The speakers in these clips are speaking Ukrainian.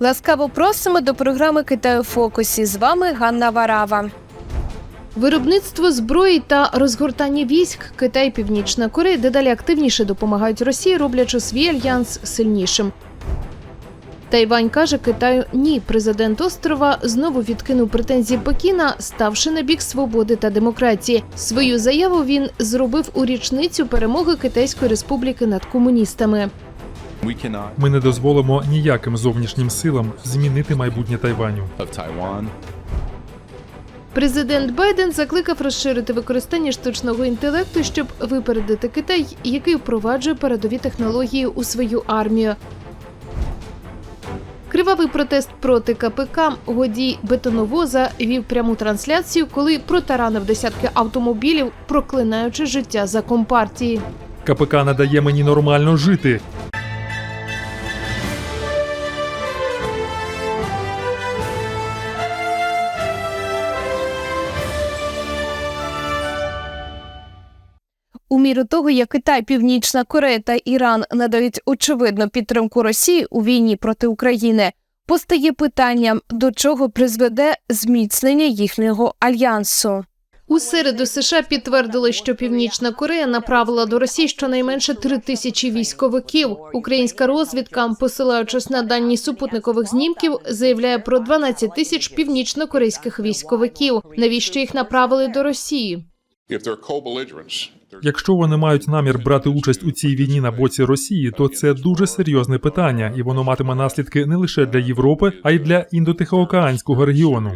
Ласкаво просимо до програми Китаю фокусі. З вами Ганна Варава. Виробництво зброї та розгортання військ Китай Північна Корея дедалі активніше допомагають Росії, роблячи свій альянс сильнішим. Тайвань каже Китаю ні. Президент острова знову відкинув претензії Пекіна, ставши на бік свободи та демократії. Свою заяву він зробив у річницю перемоги Китайської республіки над комуністами. Ми не дозволимо ніяким зовнішнім силам змінити майбутнє Тайваню. Президент Байден закликав розширити використання штучного інтелекту, щоб випередити Китай, який впроваджує передові технології у свою армію. Кривавий протест проти КПК водій бетоновоза вів пряму трансляцію, коли протаранив десятки автомобілів, проклинаючи життя за компартії. КПК не дає мені нормально жити. Міру того, як Китай, Північна Корея та Іран надають очевидну підтримку Росії у війні проти України, постає питання, до чого призведе зміцнення їхнього альянсу. У середу США підтвердили, що Північна Корея направила до Росії щонайменше три тисячі військовиків. Українська розвідка, посилаючись на дані супутникових знімків, заявляє про 12 тисяч північнокорейських військовиків. Навіщо їх направили до Росії? Якщо вони мають намір брати участь у цій війні на боці Росії, то це дуже серйозне питання, і воно матиме наслідки не лише для Європи, а й для індотихоокеанського регіону.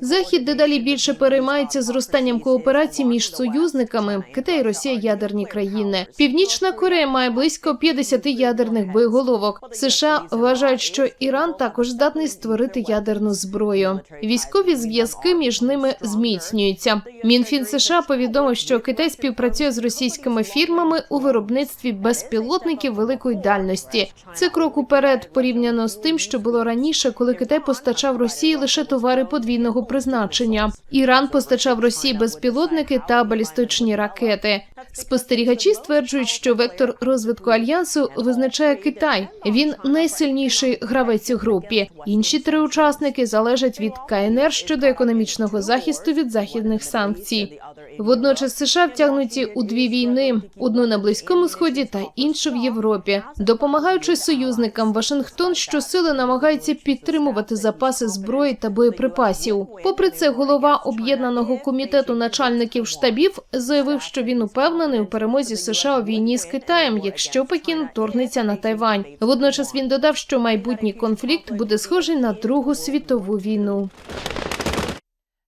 Захід дедалі більше переймається зростанням кооперації між союзниками. Китай Росія ядерні країни. Північна Корея має близько 50 ядерних боєголовок. США вважають, що Іран також здатний створити ядерну зброю. Військові зв'язки між ними зміцнюються. Мінфін США повідомив, що Китай співпрацює з російськими фірмами у виробництві безпілотників великої дальності. Це крок уперед порівняно з тим, що було раніше, коли Китай постачав Росії лише товари подвійного призначення. Іран постачав Росії безпілотники та балістичні ракети. Спостерігачі стверджують, що вектор розвитку альянсу визначає Китай. Він найсильніший гравець у групі. Інші три учасники залежать від КНР щодо економічного захисту від західних санкцій. Водночас США втягнуті у дві війни: одну на близькому сході та іншу в Європі. Допомагаючи союзникам, Вашингтон щосили намагається підтримувати запаси зброї та боєприпасів. Попри це, голова об'єднаного комітету начальників штабів заявив, що він упевнений у перемозі США у війні з Китаєм, якщо Пекін вторгнеться на Тайвань. Водночас він додав, що майбутній конфлікт буде схожий на Другу світову війну.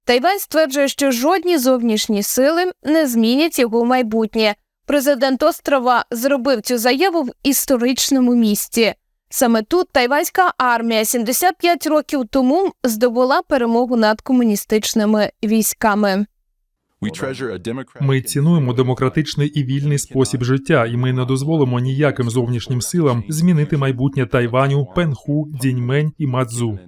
Тайвань стверджує, що жодні зовнішні сили не змінять його майбутнє. Президент острова зробив цю заяву в історичному місті. Саме тут тайванська армія 75 років тому здобула перемогу над комуністичними військами. Ми цінуємо демократичний і вільний спосіб життя, і ми не дозволимо ніяким зовнішнім силам змінити майбутнє Тайваню, Пенху, Діньмень і Мадзу.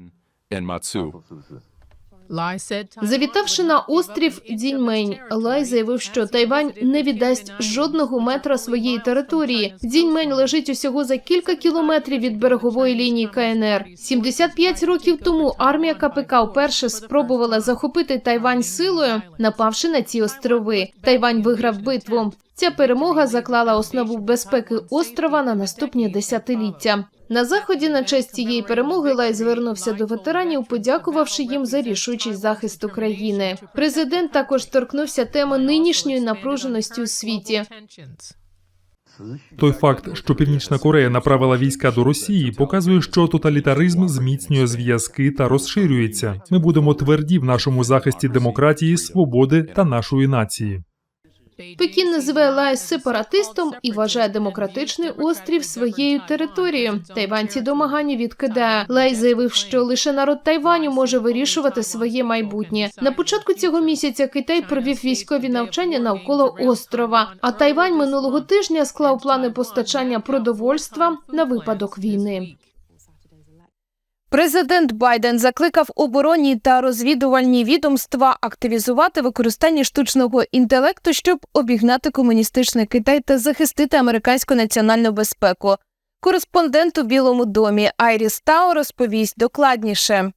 Завітавши на острів Дзіньмень, Лай заявив, що Тайвань не віддасть жодного метра своєї території. Дзіньмень лежить усього за кілька кілометрів від берегової лінії КНР. 75 років тому армія КПК вперше спробувала захопити Тайвань силою, напавши на ці острови. Тайвань виграв битву. Ця перемога заклала основу безпеки острова на наступні десятиліття. На заході на честь цієї перемоги Лай звернувся до ветеранів, подякувавши їм за рішучий захист України. Президент також торкнувся теми нинішньої напруженості у світі. Той факт, що Північна Корея направила війська до Росії, показує, що тоталітаризм зміцнює зв'язки та розширюється. Ми будемо тверді в нашому захисті демократії, свободи та нашої нації. Пекін називає Лай сепаратистом і вважає демократичний острів своєю територією. Тайванці домагання відкидає. Лай заявив, що лише народ Тайваню може вирішувати своє майбутнє. На початку цього місяця Китай провів військові навчання навколо острова. А Тайвань минулого тижня склав плани постачання продовольства на випадок війни. Президент Байден закликав оборонні та розвідувальні відомства активізувати використання штучного інтелекту, щоб обігнати комуністичний Китай та захистити американську національну безпеку. Кореспондент у Білому домі Айріс Тау розповість докладніше.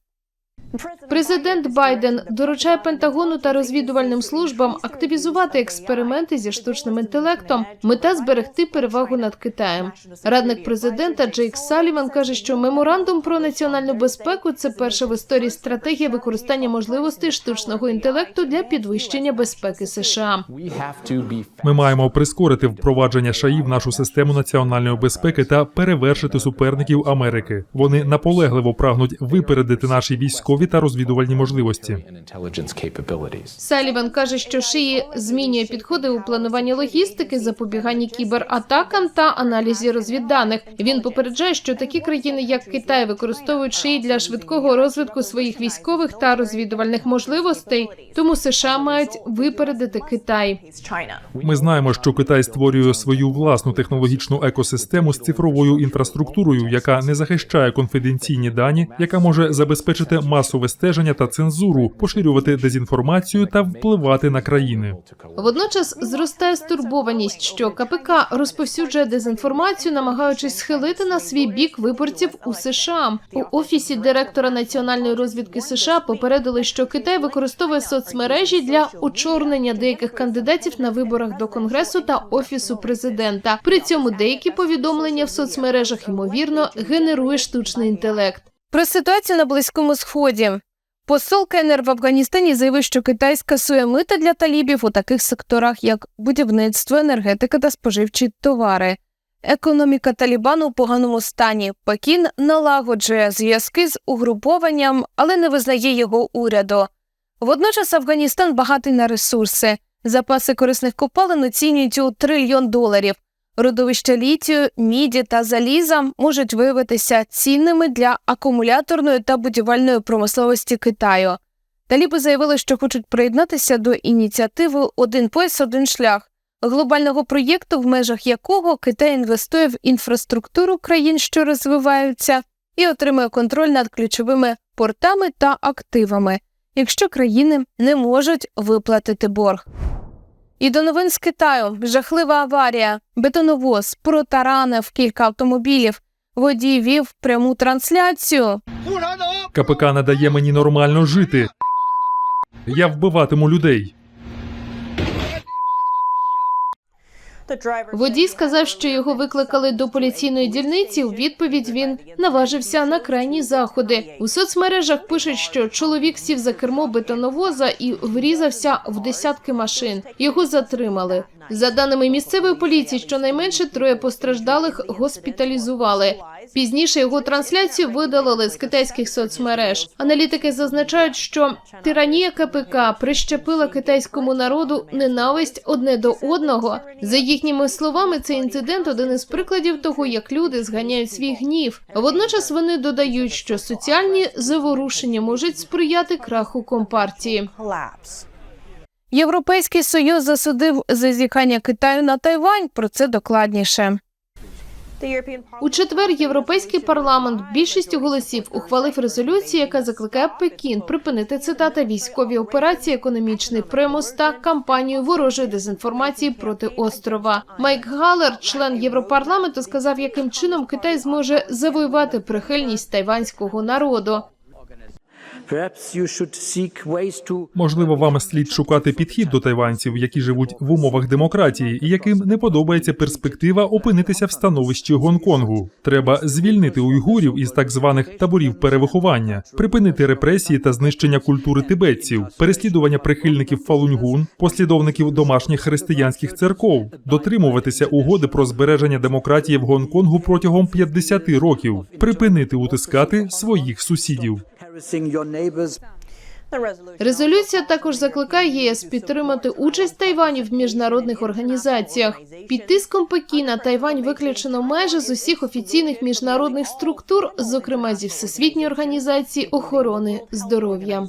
Президент Байден доручає Пентагону та розвідувальним службам активізувати експерименти зі штучним інтелектом. Мета зберегти перевагу над Китаєм. Радник президента Джейк Саліван каже, що меморандум про національну безпеку це перша в історії стратегія використання можливостей штучного інтелекту для підвищення безпеки США. Ми маємо прискорити впровадження ШАІ в нашу систему національної безпеки та перевершити суперників Америки. Вони наполегливо прагнуть випередити наші військові та розвідувальні можливості. Саліван каже, що шиї змінює підходи у плануванні логістики, запобіганні кібератакам та аналізі розвідданих. Він попереджає, що такі країни, як Китай, використовують шиї для швидкого розвитку своїх військових та розвідувальних можливостей. Тому США мають випередити Китай. Ми знаємо, що Китай створює свою власну технологічну екосистему з цифровою інфраструктурою, яка не захищає конфіденційні дані, яка може забезпечити масове стеження та цензуру, поширювати дезінформацію та впливати на країни. Водночас зростає стурбованість, що КПК розповсюджує дезінформацію, намагаючись схилити на свій бік виборців у США. У офісі директора національної розвідки США попередили, що Китай використовує соцмережі для очорнення деяких кандидатів на виборах до конгресу та офісу президента. При цьому деякі повідомлення в соцмережах ймовірно генерує штучний інтелект. Про ситуацію на Близькому Сході. Посол КНР в Афганістані заявив, що Китай скасує мита для талібів у таких секторах, як будівництво, енергетика та споживчі товари. Економіка Талібану у поганому стані. Пекін налагоджує зв'язки з угрупованням, але не визнає його уряду. Водночас Афганістан багатий на ресурси. Запаси корисних копалин оцінюють у трильйон доларів. Родовища літію, міді та заліза можуть виявитися цінними для акумуляторної та будівельної промисловості Китаю. Таліби заявили, що хочуть приєднатися до ініціативи Один пояс, один шлях глобального проєкту, в межах якого Китай інвестує в інфраструктуру країн, що розвиваються, і отримує контроль над ключовими портами та активами, якщо країни не можуть виплатити борг. І до новин з Китаю жахлива аварія. Бетоновоз протаранив кілька автомобілів. Водій вів пряму трансляцію. КПК не дає мені нормально жити. Я вбиватиму людей. Водій сказав, що його викликали до поліційної дільниці. У відповідь він наважився на крайні заходи. У соцмережах пишуть, що чоловік сів за кермо бетоновоза і врізався в десятки машин. Його затримали. За даними місцевої поліції, щонайменше троє постраждалих госпіталізували. Пізніше його трансляцію видалили з китайських соцмереж. Аналітики зазначають, що тиранія КПК прищепила китайському народу ненависть одне до одного. За їхніми словами, цей інцидент один із прикладів того, як люди зганяють свій гнів. Водночас вони додають, що соціальні заворушення можуть сприяти краху компартії. Європейський союз засудив зазіхання Китаю на Тайвань. Про це докладніше. У четвер європейський парламент більшістю голосів ухвалив резолюцію, яка закликає Пекін припинити цитата військові операції, економічний примус та кампанію ворожої дезінформації проти острова. Майк Галер, член Європарламенту, сказав, яким чином Китай зможе завоювати прихильність тайванського народу. Можливо, вам слід шукати підхід до тайванців, які живуть в умовах демократії, і яким не подобається перспектива опинитися в становищі Гонконгу. Треба звільнити уйгурів із так званих таборів перевиховання, припинити репресії та знищення культури тибетців, переслідування прихильників Фалуньгун, послідовників домашніх християнських церков, дотримуватися угоди про збереження демократії в Гонконгу протягом 50 років, припинити утискати своїх сусідів. Резолюція також закликає ЄС підтримати участь Тайваню в міжнародних організаціях. Під тиском Пекіна Тайвань виключено майже з усіх офіційних міжнародних структур, зокрема зі Всесвітньої організації охорони здоров'я.